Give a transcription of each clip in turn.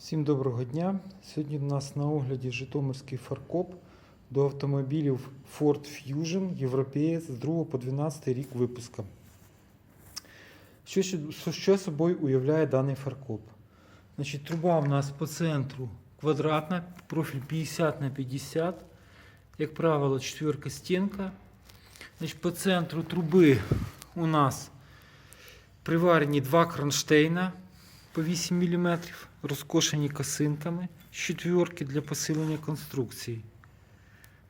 Всім доброго дня. Сьогодні у нас на огляді Житомирський фаркоп до автомобілів Ford Fusion Європеєць з 2 по 12 рік випуска. Що, що, собою уявляє даний фаркоп? Значить, труба у нас по центру квадратна, профіль 50 на 50. Як правило, четверка стінка. Значить, по центру труби у нас приварені два кронштейна по 8 мм, розкошені косинками з четверки для посилення конструкції.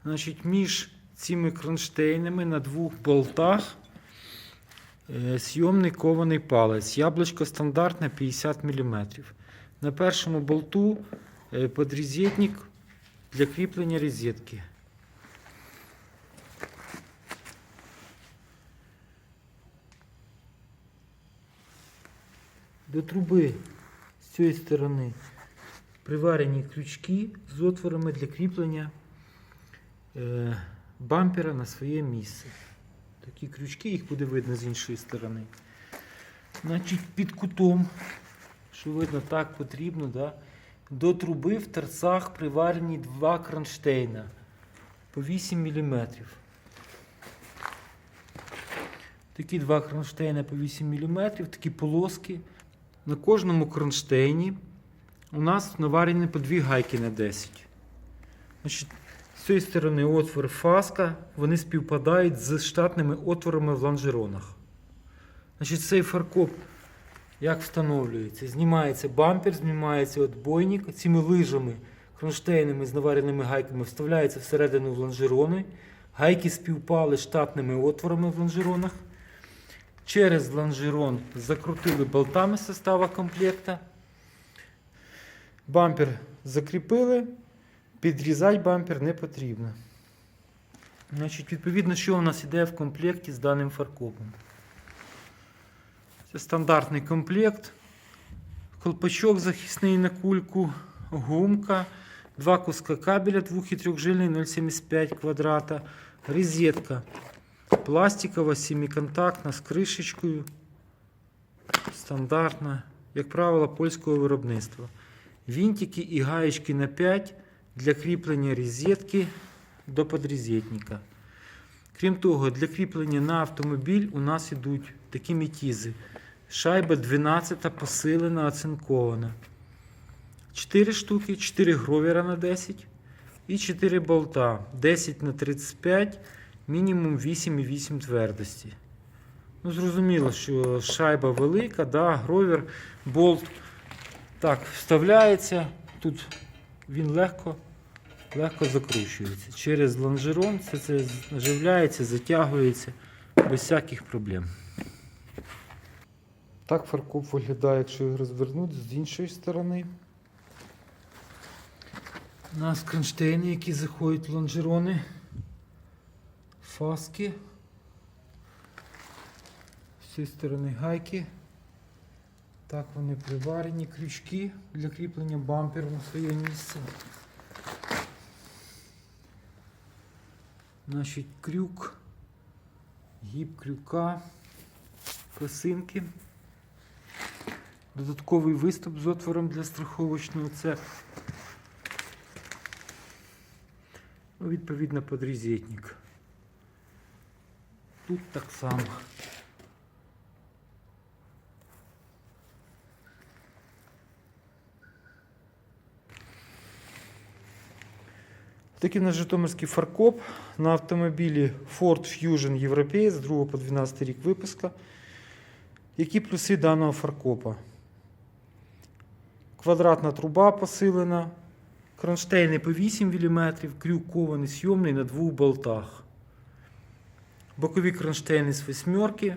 Значить, між цими кронштейнами на двох болтах е, зйомний кований палець. Яблучко стандартне 50 мм. На першому болту е, подрізетник для кріплення розетки. До труби з цієї сторони приварені крючки з отворами для кріплення е, бампера на своє місце. Такі крючки, їх буде видно з іншої сторони. Значить, під кутом, що видно, так потрібно, да? до труби в торцах приварені два кронштейна по 8 мм. Такі два кронштейни по 8 мм, такі полоски. На кожному кронштейні у нас наварені по дві гайки на 10. Значить, з цієї сторони отвор фаска, вони співпадають з штатними отворами в лонжеронах. Значить, цей фаркоп як встановлюється? Знімається бампер, знімається отбойник, цими лижами, кронштейнами з навареними гайками вставляється всередину в лонжерони. Гайки співпали штатними отворами в лонжеронах. Через лонжерон закрутили болтами состава комплекта. Бампер закріпили, підрізати бампер не потрібно. Значить, відповідно, що у нас йде в комплекті з даним фаркопом. Це стандартний комплект. Колпачок захисний на кульку, гумка, два куска кабеля 2 і 3 жильний 0,75 квадрата, розетка пластикова, семиконтактна з кришечкою. Стандартна, як правило, польського виробництва. Вінтики і гаєчки на 5 для кріплення розетки до подрозетника. Крім того, для кріплення на автомобіль у нас йдуть такі метізи. Шайба 12 посилена, оцинкована. 4 штуки, 4 гровера на 10 і 4 болта 10 на 35 мінімум 8,8 твердості. Ну, Зрозуміло, що шайба велика, да, гровер, болт так, вставляється. Тут він легко легко закручується. Через лонжерон все це наживляється, затягується без всяких проблем. Так фаркоп виглядає, якщо його розвернути з іншої сторони. У нас кронштейни, які заходять в лонжерони фаски. З цієї сторони гайки. Так вони приварені, крючки для кріплення бамперу на своє місце. Значить, крюк, гіб крюка, косинки. Додатковий виступ з отвором для страховочного цеху. Ну, Відповідно, подрізетник. Тут так само. Такий наш Житомирський фаркоп на автомобілі Ford Fusion Європеєць з 2 по 12 рік випуска. Які плюси даного фаркопа? Квадратна труба посилена, кронштейни по 8 мм, крюк кований сйомний на двох болтах. Бокові кронштейни з восьмерки.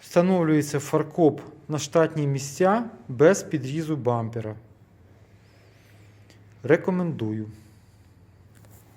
Встановлюється фаркоп на штатні місця без підрізу бампера. Рекомендую.